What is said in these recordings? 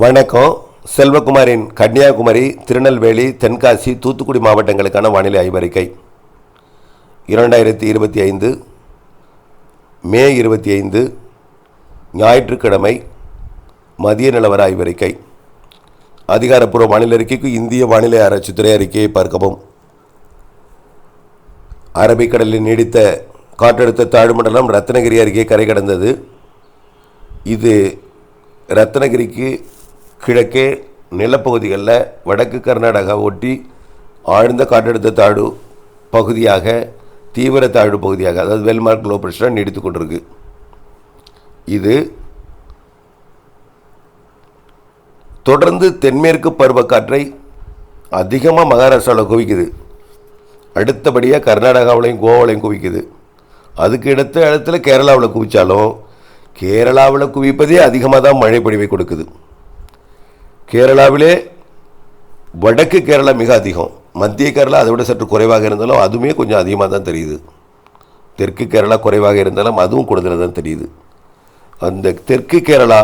வணக்கம். செல்வகுமாரின் கன்னியாகுமரி திருநெல்வேலி தென்காசி தூத்துக்குடி மாவட்டங்களுக்கான வானிலை ஆய்வறிக்கை. இரண்டாயிரத்தி இருபத்தி ஐந்து மே இருபத்தி ஐந்து ஞாயிற்றுக்கிழமை மதிய நிலவர ஆய்வறிக்கை. அதிகாரப்பூர்வ வானிலை அறிக்கைக்கு இந்திய வானிலை ஆராய்ச்சித்துறை அறிக்கையை பார்க்கவும். அரபிக்கடலில் நீடித்த காற்றழுத்த தாழ்மண்டலம் ரத்னகிரி அருகே கரை கடந்தது இது ரத்னகிரிக்கு கிழக்கே நிலப்பகுதிகளில் வடக்கு கர்நாடகா ஒட்டி ஆழ்ந்த காற்றழுத்த தாழ்வு பகுதியாக தீவிர தாழ்வு பகுதியாக அதாவது வெல்மார்க் லோ ப்ரெஷராக நீடித்து கொண்டிருக்கு. இது தொடர்ந்து தென்மேற்கு பருவக்காற்றை அதிகமாக மகாராஷ்டிராவில் குவிக்குது. அடுத்தபடியாக கர்நாடகாவிலையும் கோவாலையும் குவிக்குது. அதுக்கு அடுத்த இடத்துல கேரளாவில் குவிச்சாலும் கேரளாவில் குவிப்பதே அதிகமாக தான் மழை பொழிவை கொடுக்குது. கேரளாவிலே வடக்கு கேரளா மிக அதிகம். மத்திய கேரளா அதை விட சற்று குறைவாக இருந்தாலும் அதுவுமே கொஞ்சம் அதிகமாக தான் தெரியுது. தெற்கு கேரளா குறைவாக இருந்தாலும் அதுவும் கூடுதலாக தான் தெரியுது. அந்த தெற்கு கேரளா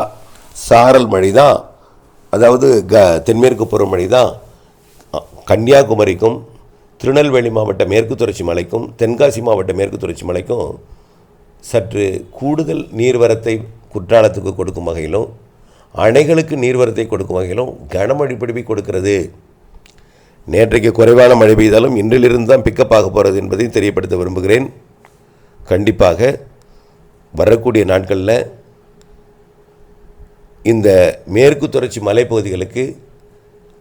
சாரல் மழை தான் அதாவது க தென்மேற்கு பருவமழை தான் கன்னியாகுமரிக்கும் திருநெல்வேலி மாவட்ட மேற்கு தொடர்ச்சி மலைக்கும் தென்காசி மாவட்ட மேற்கு தொடர்ச்சி மலைக்கும் சற்று கூடுதல் நீர்வரத்தை குற்றாலத்துக்கு கொடுக்கும் வகையிலும் அணைகளுக்கு நீர்வரத்தை கொடுக்கும் வகையிலும் கனமழை பிடிப்பை கொடுக்கிறது. நேற்றைக்கு குறைவான மழை பெய்தாலும் இன்றிலிருந்து தான் பிக்கப் ஆக போகிறது என்பதையும் தெரியப்படுத்த விரும்புகிறேன். கண்டிப்பாக வரக்கூடிய நாட்களில் இந்த மேற்கு தொடர்ச்சி மலைப்பகுதிகளுக்கு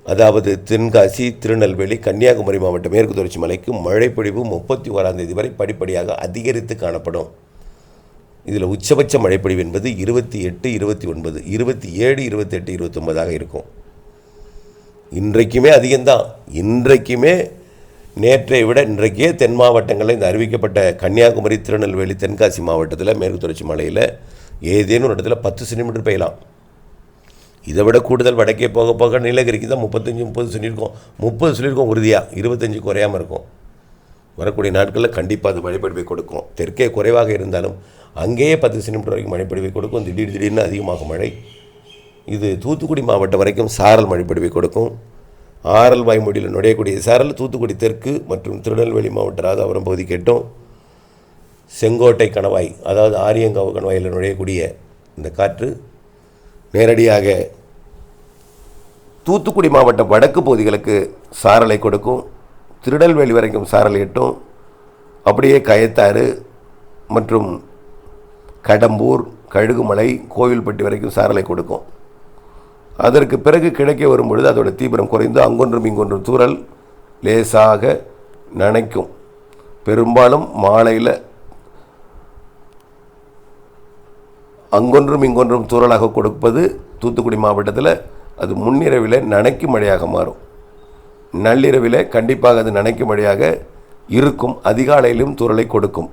அதாவது தென்காசி திருநெல்வேலி கன்னியாகுமரி மாவட்ட மேற்கு தொடர்ச்சி மலைக்கு மழைப்பொழிவு முப்பத்தி ஓராந்தேதி வரை படிப்படியாக அதிகரித்து காணப்படும். இதில் உச்சபட்ச மழைப்பொழிவு என்பது இருபத்தி எட்டு இருபத்தி ஒன்பது இருபத்தி ஏழு இருபத்தெட்டு இருபத்தொன்பதாக இருக்கும். இன்றைக்குமே அதிகம்தான். இன்றைக்குமே நேற்றை விட இன்றைக்கே தென் மாவட்டங்களில் இந்த அறிவிக்கப்பட்ட கன்னியாகுமரி திருநெல்வேலி தென்காசி மாவட்டத்தில் மேற்கு தொடர்ச்சி மலையில் ஏதேனும் ஒரு இடத்துல பத்து சென்டிமீட்டர் பெய்யலாம். இதை விட கூடுதல் வடக்கே போக போக நீலகிரிக்கு தான் முப்பத்தஞ்சு முப்பது சொல்லியிருக்கோம் முப்பது சொல்லியிருக்கோம் உறுதியாக இருபத்தஞ்சு குறையாமல் இருக்கும். வரக்கூடிய நாட்களில் கண்டிப்பாக அது மழைப்பொழிவை கொடுக்கும். தெற்கே குறைவாக இருந்தாலும் அங்கேயே பத்து சென்டிமீட்டர் வரைக்கும் மழைப்பொழிவை கொடுக்கும். திடீர் திடீர்னு அதிகமாகும் மழை. இது தூத்துக்குடி மாவட்டம் வரைக்கும் சாரல் மழைப்பொழிவை கொடுக்கும். ஆரல் வாய்மொழியில் நுழையக்கூடிய சாரல் தூத்துக்குடி தெற்கு மற்றும் திருநெல்வேலி மாவட்ட ராதாபுரம் பகுதி கேட்டோம். செங்கோட்டை கணவாய் அதாவது ஆரியங்காவு கணவாயில் நுழையக்கூடிய இந்த காற்று நேரடியாக தூத்துக்குடி மாவட்ட வடக்கு பகுதிகளுக்கு சாரலை கொடுக்கும். திருநெல்வேலி வரைக்கும் சாரல் எட்டும் அப்படியே கயத்தாறு மற்றும் கடம்பூர் கழுகுமலை கோவில்பட்டி வரைக்கும் சாரலை கொடுக்கும். அதற்கு பிறகு கிடைக்க வரும்பொழுது அதோட தீவிரம் குறைந்து அங்கொன்றும் இங்கொன்றும் தூரல் லேசாக நனைக்கும். பெரும்பாலும் மாலையில் அங்கொன்றும் இங்கொன்றும் தூரலாக கொடுப்பது தூத்துக்குடி மாவட்டத்தில் அது முன்னிரவில் நனைக்கும் மழையாக மாறும். நள்ளிரவில் கண்டிப்பாக அது நனைக்கும் இருக்கும் அதிகாலையிலும் தூறலை கொடுக்கும்.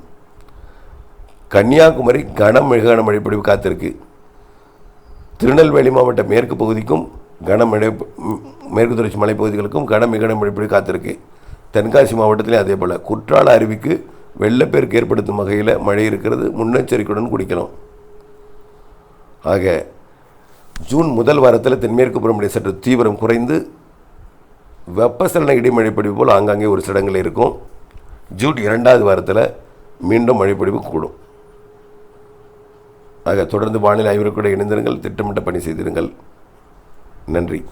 கன்னியாகுமரி கனம் மிக கனமழை பொழிவு காத்திருக்கு. திருநெல்வேலி மாவட்ட மேற்கு பகுதிக்கும் கனமழை மேற்கு தொடர்ச்சி மலைப்பகுதிகளுக்கும் கன மிக கனமழை பொழிவு காத்திருக்கு. தென்காசி மாவட்டத்திலையும் அதே போல் குற்றால அருவிக்கு வெள்ளப்பெருக்கு ஏற்படுத்தும் வகையில் மழை இருக்கிறது முன்னெச்சரிக்கையுடன் குடிக்கணும் ஆக ஜூன் முதல் வாரத்தில் தென்மேற்கு பருவமழை சற்று தீவிரம் குறைந்து வெப்பசலன இடிமழை பொழிவு போல் ஆங்காங்கே ஒரு சில இடங்கள் இருக்கும். ஜூன் இரண்டாவது வாரத்தில் மீண்டும் மழைப்பிடிப்பு கூடும். ஆக தொடர்ந்து வானிலை ஆய்வுக்கூட இணைந்திருங்கள். திட்டமிட்ட பணி செய்திருங்கள். நன்றி.